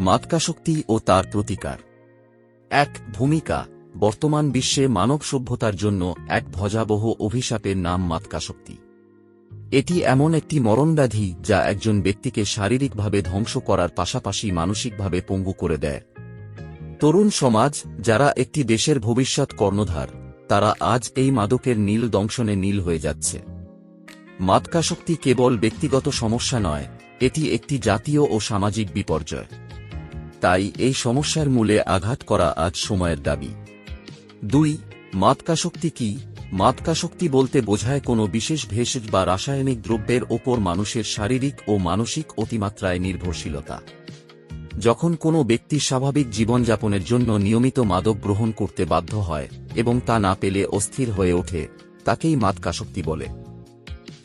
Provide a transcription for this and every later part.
মাতকাশক্তি ও তার প্রতিকার। এক, ভূমিকা। বর্তমান বিশ্বে মানব সভ্যতার জন্য এক ভজাবহ অভিশাপের নাম মাতকাশক্তি। এটি এমন একটি মরণব্যাধি যা একজন ব্যক্তিকে শারীরিকভাবে ধ্বংস করার পাশাপাশি মানসিকভাবে পঙ্গু করে দেয়। তরুণ সমাজ, যারা একটি দেশের ভবিষ্যৎ কর্ণধার, তারা আজ এই মাদকের নীল দংশনে নীল হয়ে যাচ্ছে। মাতকাশক্তি কেবল ব্যক্তিগত সমস্যা নয়, এটি একটি জাতীয় ও সামাজিক বিপর্যয়। তাই এই সমস্যার মূলে আঘাত করা আজ সময়ের দাবি। দুই মাতকাশক্তি কি? মাতকাশক্তি বলতে বোঝায় কোনো বিশেষ ভেষজ বা রাসায়নিক দ্রব্যের ওপর মানুষের শারীরিক ও মানসিক অতিমাত্রায় নির্ভরশীলতা। যখন কোনো ব্যক্তি স্বাভাবিক জীবনযাপনের জন্য নিয়মিত মাদক গ্রহণ করতে বাধ্য হয় এবং তা না পেলে অস্থির হয়ে ওঠে, তাকেই মাতকাশক্তি বলে।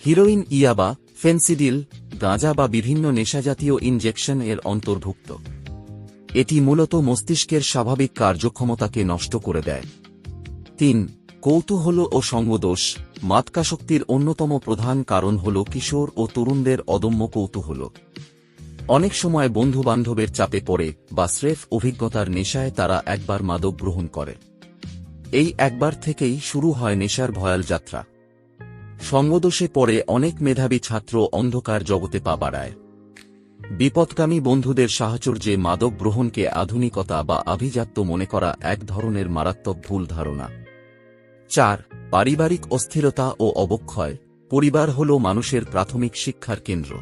হিরোইন ইয়াবা, ফেন্সিডিল, গাঁজা বা বিভিন্ন নেশাজাতীয় ইনজেকশন এর অন্তর্ভুক্ত। এটি মূলত মস্তিষ্কের স্বাভাবিক কার্যক্ষমতাকে নষ্ট করে দেয়। তিন, কৌতূহল ও সঙ্গদোষ মাতকাশক্তির অন্যতম প্রধান কারণ হল কিশোর ও তরুণদের অদম্য কৌতূহল। অনেক সময় বন্ধুবান্ধবের চাপে পড়ে বা স্রেফ অভিজ্ঞতার নেশায় তারা একবার মাদক গ্রহণ করে। এই একবার থেকেই শুরু হয় নেশার ভয়াল যাত্রা। সঙ্গদোষে পড়ে অনেক মেধাবী ছাত্র অন্ধকার জগতে পা বাড়ায়। বিপদকামী বন্ধুদের সাহচর্যে মাদক গ্রহণকে আধুনিকতা বা আভিজাত্য মনে করা এক ধরনের মারাত্মক ভুল ধারণা। চার, পারিবারিক অস্থিরতা ও অবক্ষয়। পরিবার হল মানুষের প্রাথমিক শিক্ষার কেন্দ্র।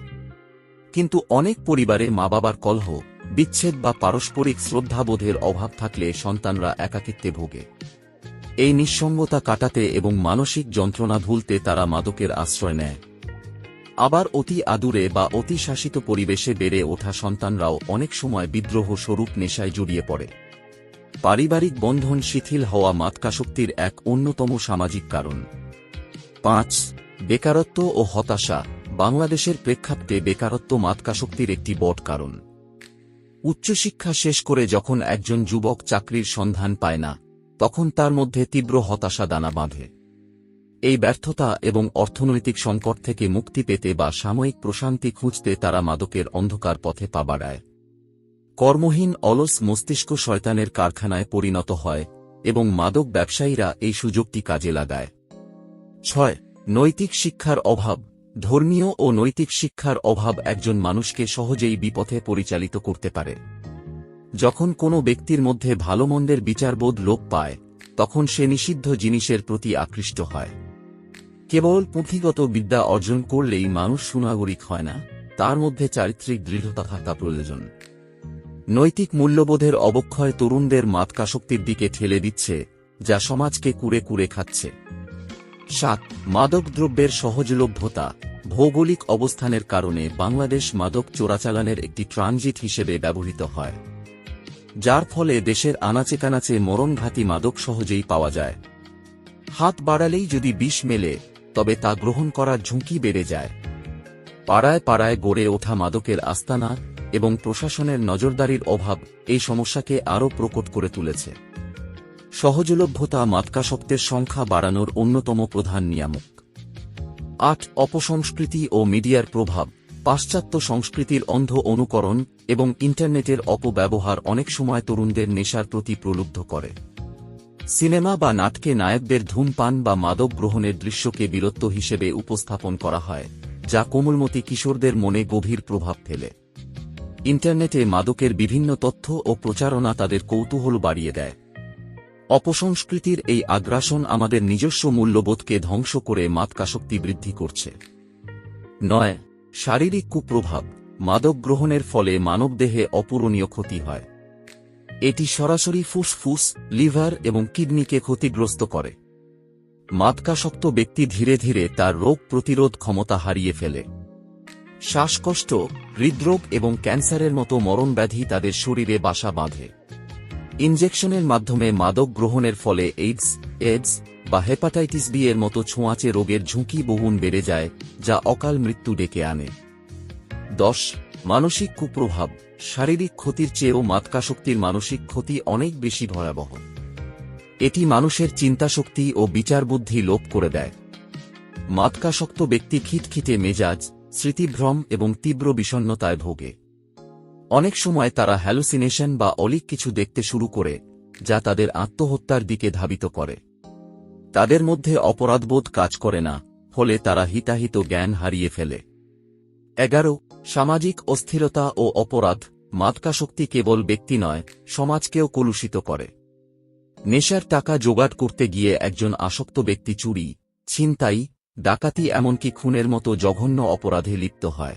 কিন্তু অনেক পরিবারে মা বাবার কলহ, বিচ্ছেদ বা পারস্পরিক শ্রদ্ধাবোধের অভাব থাকলে সন্তানরা একাকিত্বে ভোগে। এই নিঃসঙ্গতা কাটাতে এবং মানসিক যন্ত্রণা ভুলতে তারা মাদকের আশ্রয় নেয়। আবার অতি আদুরে বা অতি শাসিত পরিবেশে বেড়ে ওঠা সন্তানরাও অনেক সময় বিদ্রোহ স্বরূপ নেশায় জড়িয়ে পড়ে। পারিবারিক বন্ধন শিথিল হওয়া মাতকাশক্তির এক অন্যতম সামাজিক কারণ। পাঁচ, বেকারত্ব ও হতাশা বাংলাদেশের প্রেক্ষাপটে বেকারত্ব মাতকাশক্তির একটি বট কারণ। উচ্চশিক্ষা শেষ করে যখন একজন যুবক চাকরির সন্ধান পায় না, তখন তার মধ্যে তীব্র হতাশা দানা বাঁধে। এই ব্যর্থতা এবং অর্থনৈতিক সংকট থেকে মুক্তি পেতে বা সাময়িক প্রশান্তি খুঁজতে তারা মাদকের অন্ধকার পথে পা বাড়ায়। কর্মহীন, অলস মস্তিষ্ক শয়তানের কারখানায় পরিণত হয় এবং মাদক ব্যবসায়ীরা এই সুযোগটি কাজে লাগায়। ছয়, নৈতিক শিক্ষার অভাব। ধর্মীয় ও নৈতিক শিক্ষার অভাব একজন মানুষকে সহজেই বিপথে পরিচালিত করতে পারে। যখন কোনো ব্যক্তির মধ্যে ভালো মন্দের বিচারবোধ লোপ পায়, তখন সে নিষিদ্ধ জিনিসের প্রতি আকৃষ্ট হয়। কেবল পুঁথিগত বিদ্যা অর্জন করলেই মানুষ সুনাগরিক হয় না, তার মধ্যে চারিত্রিক দৃঢ়তা থাকা প্রয়োজন। নৈতিক মূল্যবোধের অবক্ষয় তরুণদের মাতকাশক্তির দিকে ঠেলে দিচ্ছে, যা সমাজকে কুড়ে কুড়ে খাচ্ছে। সাত, মাদক দ্রব্যের সহজলভ্যতা, ভৌগোলিক অবস্থানের কারণে বাংলাদেশ মাদক চোরাচালানের একটি ট্রানজিট হিসেবে ব্যবহৃত হয়। যার ফলে দেশের আনাচে কানাচে মরণঘাতী মাদক সহজেই পাওয়া যায়। হাত বাড়ালেই যদি বিষ মেলে তবে তা গ্রহণ করার ঝুঁকি বেড়ে যায়। পাড়ায় পাড়ায় গড়ে ওঠা মাদকের আস্তানা এবং প্রশাসনের নজরদারির অভাব এই সমস্যাকে আরও প্রকট করে তুলেছে। সহজলভ্যতা মাতকাসক্তের সংখ্যা বাড়ানোর অন্যতম প্রধান নিয়ামক। আট, অপসংস্কৃতি ও মিডিয়ার প্রভাব, পাশ্চাত্য সংস্কৃতির অন্ধ অনুকরণ এবং ইন্টারনেটের অপব্যবহার অনেক সময় তরুণদের নেশার প্রতি প্রলুব্ধ করে। সিনেমা বা নাটকে নায়কদের ধূমপান বা মাদক গ্রহণের দৃশ্যকে বীরত্ব হিসেবে উপস্থাপন করা হয়, যা কোমলমতি কিশোরদের মনে গভীর প্রভাব ফেলে। ইন্টারনেটে মাদকের বিভিন্ন তথ্য ও প্রচারণা তাদের কৌতূহল বাড়িয়ে দেয়। অপসংস্কৃতির এই আগ্রাসন আমাদের নিজস্ব মূল্যবোধকে ধ্বংস করে মাতকাশক্তি বৃদ্ধি করছে। নয়, শারীরিক কুপ্রভাব। মাদক গ্রহণের ফলে মানবদেহে অপূরণীয় ক্ষতি হয়। এটি সরাসরি ফুসফুস, লিভার এবং কিডনিকে ক্ষতিগ্রস্ত করে। মাতকাসক্ত ব্যক্তি ধীরে ধীরে তার রোগ প্রতিরোধ ক্ষমতা হারিয়ে ফেলে। শ্বাসকষ্ট, হৃদরোগ এবং ক্যান্সারের মতো মরণব্যাধি তাদের শরীরে বাসা বাঁধে। ইনজেকশনের মাধ্যমে মাদক গ্রহণের ফলে এইডস, এডস বা হেপাটাইটিস বি এর মতো ছোঁয়াচে রোগের ঝুঁকি বহুন বেড়ে যায়, যা অকাল মৃত্যু ডেকে আনে। দশ, মানসিক কুপ্রভাব। শারীরিক ক্ষতির চেয়েও মাতকাশক্তির মানসিক ক্ষতি অনেক বেশি ভয়াবহ। এটি মানুষের চিন্তাশক্তি ও বিচারবুদ্ধি লোপ করে দেয়। মাতকাসক্ত ব্যক্তি খিটখিটে মেজাজ, স্মৃতিভ্রম এবং তীব্র বিষণ্নতায় ভোগে। অনেক সময় তারা হ্যালুসিনেশন বা অলিক কিছু দেখতে শুরু করে, যা তাদের আত্মহত্যার দিকে ধাবিত করে। তাদের মধ্যে অপরাধবোধ কাজ করে না, ফলে তারা হিতাহিত জ্ঞান হারিয়ে ফেলে। এগারো, সামাজিক অস্থিরতা ও অপরাধ মাদকাশক্তি কেবল ব্যক্তি নয়, সমাজকেও কলুষিত করে। নেশার টাকা জোগাড় করতে গিয়ে একজন আসক্ত ব্যক্তি চুরি, ছিনতাই, ডাকাতি এমনকি খুনের মতো জঘন্য অপরাধে লিপ্ত হয়।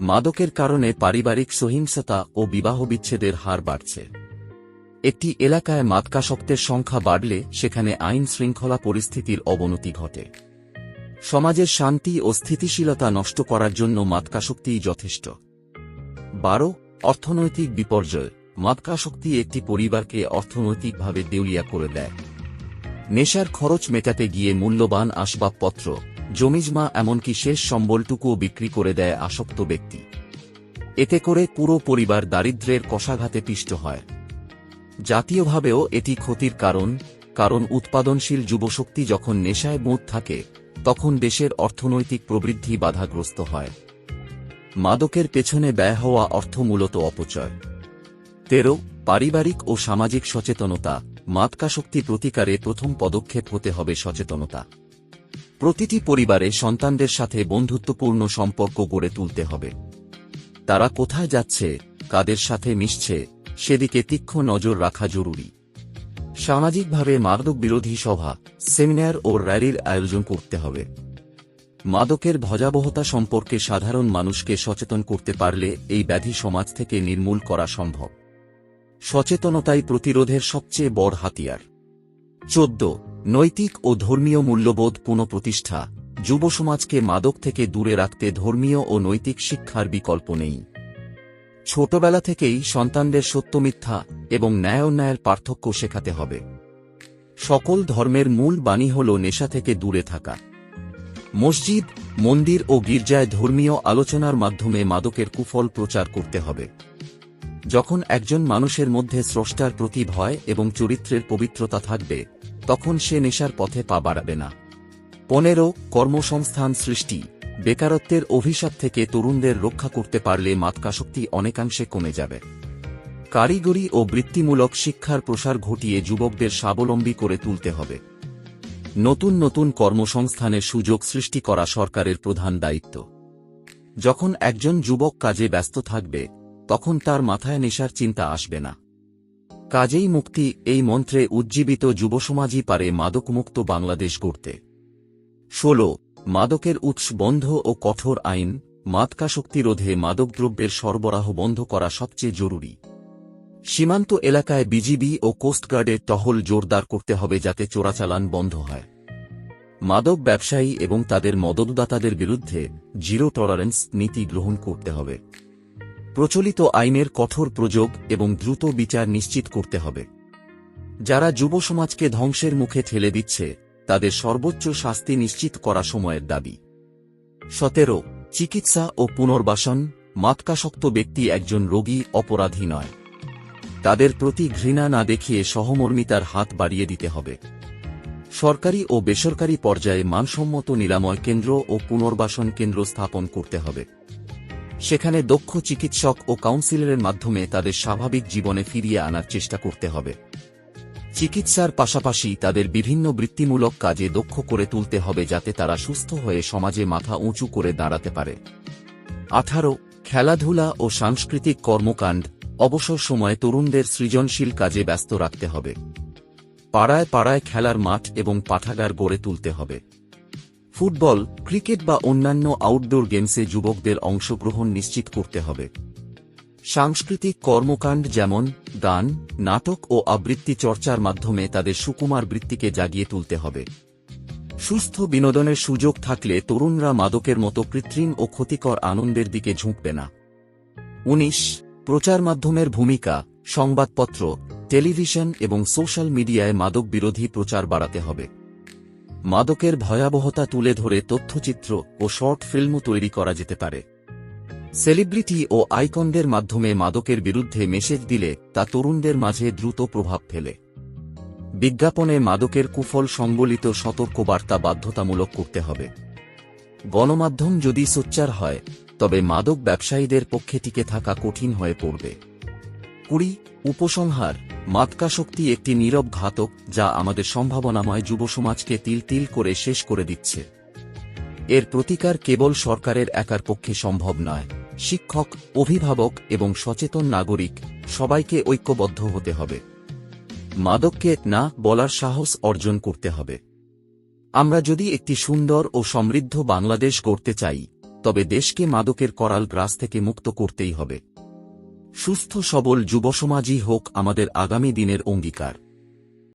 মাদকের কারণে পারিবারিক সহিংসতা ও বিবাহ বিচ্ছেদের হার বাড়ছে। একটি এলাকায় মাদকাসক্তের সংখ্যা বাড়লে সেখানে আইন শৃঙ্খলা পরিস্থিতির অবনতি ঘটে। সমাজের শান্তি ও স্থিতিশীলতা নষ্ট করার জন্য মাদকাসক্তিই যথেষ্ট। বারো অর্থনৈতিক বিপর্যয়। মাদকাসক্তি একটি পরিবারকে অর্থনৈতিকভাবে দেউলিয়া করে দেয়। নেশার খরচ মেটাতে গিয়ে মূল্যবান আসবাবপত্র, জমিজমা এমনকি শেষ সম্বলটুকুও বিক্রি করে দেয় আসক্ত ব্যক্তি। এতে করে পুরো পরিবার দারিদ্র্যের কষাঘাতে পিষ্ট হয়। জাতীয়ভাবেও এটি ক্ষতির কারণ কারণ উৎপাদনশীল যুবশক্তি যখন নেশায় বোধ থাকে, তখন দেশের অর্থনৈতিক প্রবৃদ্ধি বাধাগ্রস্ত হয়। মাদকের পেছনে ব্যয় হওয়া অর্থ মূলত অপচয়। তেরো, পারিবারিক ও সামাজিক সচেতনতা মাদকাশক্তি প্রতিকারে প্রথম পদক্ষেপ হতে হবে সচেতনতা। প্রতিটি পরিবারে সন্তানদের সাথে বন্ধুত্বপূর্ণ সম্পর্ক গড়ে তুলতে হবে। তারা কোথায় যাচ্ছে, কাদের সাথে মিশছে, সেদিকে তীক্ষ্ণ নজর রাখা জরুরি। সামাজিকভাবে মাদক বিরোধী সভা, সেমিনার ও র্যালির আয়োজন করতে হবে। মাদকের ভজাবহতা সম্পর্কে সাধারণ মানুষকে সচেতন করতে পারলে এই ব্যাধি সমাজ থেকে নির্মূল করা সম্ভব। সচেতনতাই প্রতিরোধের সবচেয়ে বড় হাতিয়ার। চোদ্দ। নৈতিক ও ধর্মীয় মূল্যবোধ পুনঃপ্রতিষ্ঠা। যুব সমাজকে মাদক থেকে দূরে রাখতে ধর্মীয় ও নৈতিক শিক্ষার বিকল্প নেই। ছোটবেলা থেকেই সন্তানদের সত্য মিথ্যা এবং ন্যায় অন্যায়ের পার্থক্য শেখাতে হবে। সকল ধর্মের মূল বাণী হল নেশা থেকে দূরে থাকা। মসজিদ, মন্দির ও গির্জায় ধর্মীয় আলোচনার মাধ্যমে মাদকের কুফল প্রচার করতে হবে। যখন একজন মানুষের মধ্যে স্রষ্টার প্রতি ভয় এবং চরিত্রের পবিত্রতা থাকবে, তখন সে নেশার পথে পা বাড়াবে না। পনেরো, কর্মসংস্থান সৃষ্টি। বেকারত্বের অভিশাপ থেকে তরুণদের রক্ষা করতে পারলে মাতকাশক্তি অনেকাংশে কমে যাবে। কারিগরি ও বৃত্তিমূলক শিক্ষার প্রসার ঘটিয়ে যুবকদের স্বাবলম্বী করে তুলতে হবে। নতুন নতুন কর্মসংস্থানের সুযোগ সৃষ্টি করা সরকারের প্রধান দায়িত্ব। যখন একজন যুবক কাজে ব্যস্ত থাকবে, তখন তার মাথায় নেশার চিন্তা আসবে না। কাজেই মুক্তি, এই মন্ত্রে উজ্জীবিত যুবসমাজই পারে মাদকমুক্ত বাংলাদেশ গড়তে। ষোল, মাদকের উৎস বন্ধ ও কঠোর আইন মাদকাশক্তি রোধে মাদকদ্রব্যের সরবরাহ বন্ধ করা সবচেয়ে জরুরি। সীমান্ত এলাকায় বিজিবি ও কোস্টগার্ডের টহল জোরদার করতে হবে যাতে চোরাচালান বন্ধ হয়। মাদক ব্যবসায়ী এবং তাদের মদতদাতাদের বিরুদ্ধে জিরো টলারেন্স নীতি গ্রহণ করতে হবে। প্রচলিত আইনের কঠোর প্রযোগ এবং দ্রুত বিচার নিশ্চিত করতে হবে। যারা যুব সমাজকে ধ্বংসের মুখে ঠেলে দিচ্ছে, তাদের সর্বোচ্চ শাস্তি নিশ্চিত করা সময়ের দাবি। সতেরো, চিকিৎসা ও পুনর্বাসন মাতকাসক্ত ব্যক্তি একজন রোগী অপরাধী নয়। তাদের প্রতি ঘৃণা না দেখিয়ে সহমর্মিতার হাত বাড়িয়ে দিতে হবে। সরকারি ও বেসরকারি পর্যায়ে মানসম্মত নিরাময় কেন্দ্র ও পুনর্বাসন কেন্দ্র স্থাপন করতে হবে। সেখানে দক্ষ চিকিৎসক ও কাউন্সিলরের মাধ্যমে তাদের স্বাভাবিক জীবনে ফিরিয়ে আনার চেষ্টা করতে হবে। চিকিৎসার পাশাপাশি তাদের বিভিন্ন বৃত্তিমূলক কাজে দক্ষ করে তুলতে হবে যাতে তারা সুস্থ হয়ে সমাজে মাথা উঁচু করে দাঁড়াতে পারে। আঠারো, খেলাধুলা ও সাংস্কৃতিক কর্মকাণ্ড অবসর সময়ে তরুণদের সৃজনশীল কাজে ব্যস্ত রাখতে হবে। পাড়ায় পাড়ায় খেলার মাঠ এবং পাঠাগার গড়ে তুলতে হবে। ফুটবল, ক্রিকেট বা অন্যান্য আউটডোর গেমসে যুবকদের অংশগ্রহণ নিশ্চিত করতে হবে। সাংস্কৃতিক কর্মকাণ্ড যেমন গান, নাটক ও আবৃত্তি চর্চার মাধ্যমে তাদের সুকুমার বৃত্তিকে জাগিয়ে তুলতে হবে। সুস্থ বিনোদনের সুযোগ থাকলে তরুণরা মাদকের মতো কৃত্রিম ও ক্ষতিকর আনন্দের দিকে ঝুঁকবে না। উনিশ প্রচার মাধ্যমের ভূমিকা, সংবাদপত্র, টেলিভিশন এবং সোশ্যাল মিডিয়ায় মাদক বিরোধী প্রচার বাড়াতে হবে। মাদকের ভয়াবহতা তুলে ধরে তথ্যচিত্র ও শর্ট ফিল্মও তৈরি করা যেতে পারে। সেলিব্রিটি ও আইকনদের মাধ্যমে মাদকের বিরুদ্ধে মেসেজ দিলে তা তরুণদের মাঝে দ্রুত প্রভাব ফেলে। বিজ্ঞাপনে মাদকের কুফল সংবলিত সতর্কবার্তা বাধ্যতামূলক করতে হবে। গণমাধ্যম যদি সোচ্চার হয় তবে মাদক ব্যবসায়ীদের পক্ষে টিকে থাকা কঠিন হয়ে পড়বে। কুড়ি, উপসংহার। মাদকাশক্তি একটি নীরব ঘাতক যা আমাদের সম্ভাবনাময় যুব সমাজকে তিল তিল করে শেষ করে দিচ্ছে। এর প্রতিকার কেবল সরকারের একার পক্ষে সম্ভব নয়। শিক্ষক, অভিভাবক এবং সচেতন নাগরিক সবাইকে ঐক্যবদ্ধ হতে হবে। মাদককে না বলার সাহস অর্জন করতে হবে। আমরা যদি একটি সুন্দর ও সমৃদ্ধ বাংলাদেশ গড়তে চাই তবে দেশকে মাদকের করাল গ্রাস থেকে মুক্ত করতেই হবে। সুস্থ সবল যুবসমাজই হোক আমাদের আগামী দিনের অঙ্গীকার।